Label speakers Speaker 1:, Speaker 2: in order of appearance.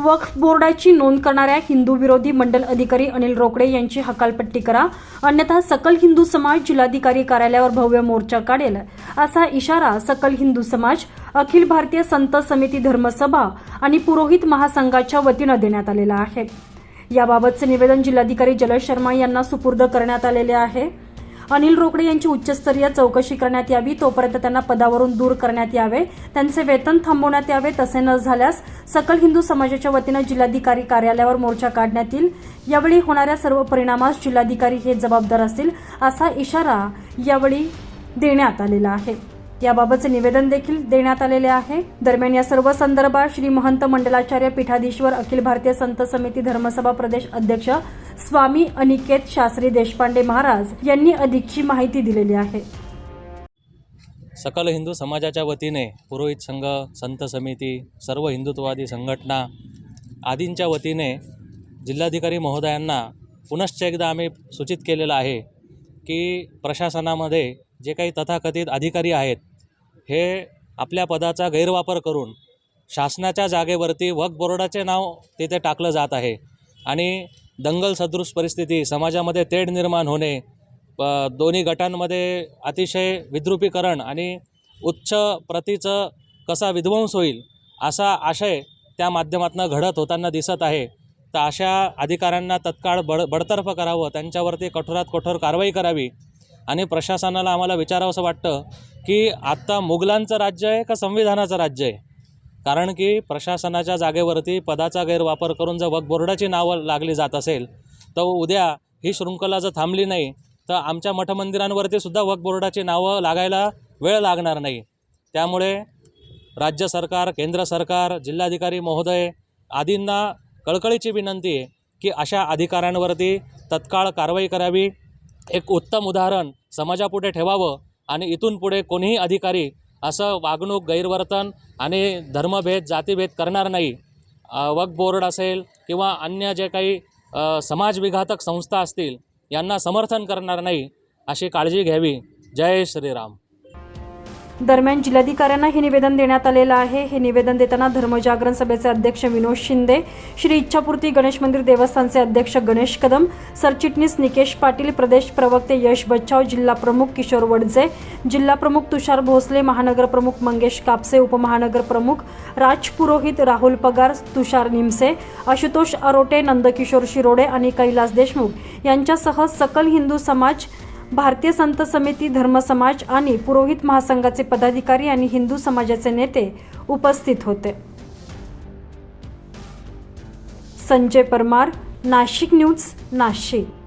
Speaker 1: वक्फ बोर्डाची नोंद करणाऱ्या हिंदू विरोधी मंडल अधिकारी अनिल रोकडे यांची हकालपट्टी करा. अन्यथा सकल हिंदू समाज जिल्हाधिकारी कार्यालयावर भव्य मोर्चा काढेल. असा इशारा सकल हिंदू समाज अखिल भारतीय संत समिती धर्मसभा आणि पुरोहित महासंघाच्या वतीनं देण्यात आलेला आहे. याबाबतचे निवेदन जिल्हाधिकारी जलज शर्मा यांना सुपूर्द करण्यात आलेले आहे. अनिल रोकडे यांची उच्चस्तरीय चौकशी करण्यात यावी तोपर्यंत त्यांना पदावरून दूर करण्यात यावे त्यांचे वेतन थांबवण्यात यावे तसे न झाल्यास सकल हिंदू समाजाच्या वतीनं जिल्हाधिकारी कार्यालयावर मोर्चा काढण्यात येईल यावेळी होणाऱ्या सर्व परिणामास जिल्हाधिकारी हे जबाबदार असतील असा इशारा यावेळी देण्यात आलेला आहे. याबाबतचे निवेदन देखील देण्यात आलेले आहे. दरम्यान या सर्व संदर्भात श्री महंत मंडलाचार्य पीठाधीश्वर अखिल भारतीय संत समिती धर्मसभा प्रदेश अध्यक्ष स्वामी अनिकेत शास्त्री देशपांडे महाराज यांनी अधिकची माहिती दिलेली आहे.
Speaker 2: सकल हिंदू समाजाच्या वतीने पुरोहित संघ संत समिती सर्व हिंदुत्ववादी संघटना आदींच्या वतीने जिल्हाधिकारी महोदयांना पुनश्च एकदा आम्ही सूचित केलेलं आहे की प्रशासनामध्ये जे काही तथाकथित अधिकारी आहेत हे आपल्या पदाचा गैरवापर करून शासनाच्या जागेवरती वक्फ बोर्डाचे नाव तिथे टाकलं जात आहे आणि दंगल सदृश परिस्थिती समाजामध्ये तेढ निर्माण होणे दोन्ही गटांमध्ये अतिशय विद्रुपीकरण आणि उच्च प्रतीचं कसा विध्वंस होईल असा आशय त्या माध्यमातून घडत होताना दिसत आहे. तर अशा अधिकाऱ्यांना तत्काळ बड बडतर्फ करावं त्यांच्यावरती कठोरात कठोर कारवाई करावी आणि प्रशासनाला आम्हाला विचारावंसं वाटतं की आत्ता मुघलांचं राज्य आहे का संविधानाचं राज्य आहे? कारण की प्रशासनाच्या जागेवरती पदाचा गैरवापर करून जर वक्फ बोर्डाची नावं लागली जात असेल तर उद्या ही शृंखला जर थांबली नाही तर आमच्या मठमंदिरांवरती सुद्धा वक्फ बोर्डाची नावं लागायला वेळ लागणार नाही. त्यामुळे राज्य सरकार केंद्र सरकार जिल्हाधिकारी महोदय आदींना कळकळीची विनंती आहे की अशा अधिकाऱ्यांवरती तत्काळ कारवाई करावी. एक उत्तम उदाहरण समाजापुढे ठेवावं आणि इथून पुढे कोणीही अधिकारी असं वागणूक गैरवर्तन आणि धर्मभेद जातीभेद करणार नाही. वक्फ बोर्ड असेल किंवा अन्य जे काही समाजविघातक संस्था असतील यांना समर्थन करणार नाही अशी काळजी घ्यावी. जय श्रीराम.
Speaker 1: दरम्यान जिल्हाधिकाऱ्यांना हे निवेदन देण्यात आलेलं आहे. हे निवेदन देताना धर्मजागरण सभेचे अध्यक्ष विनोद शिंदे श्री इच्छापूर्ती गणेश मंदिर देवस्थानचे अध्यक्ष गणेश कदम सरचिटणीस निकेश पाटील प्रदेश प्रवक्ते यश बच्चाव जिल्हा प्रमुख किशोर वडजे जिल्हा प्रमुख तुषार भोसले महानगर प्रमुख मंगेश कापसे उपमहानगर प्रमुख राज पुरोहित राहुल पगार तुषार निमसे आशुतोष अरोटे नंदकिशोर शिरोडे आणि कैलास देशमुख यांच्यासह सकल हिंदू समाज भारतीय संत समिती धर्मसमाज आणि पुरोहित महासंघाचे पदाधिकारी आणि हिंदू समाजाचे नेते उपस्थित होते. संजय परमार नाशिक न्यूज नाशिक.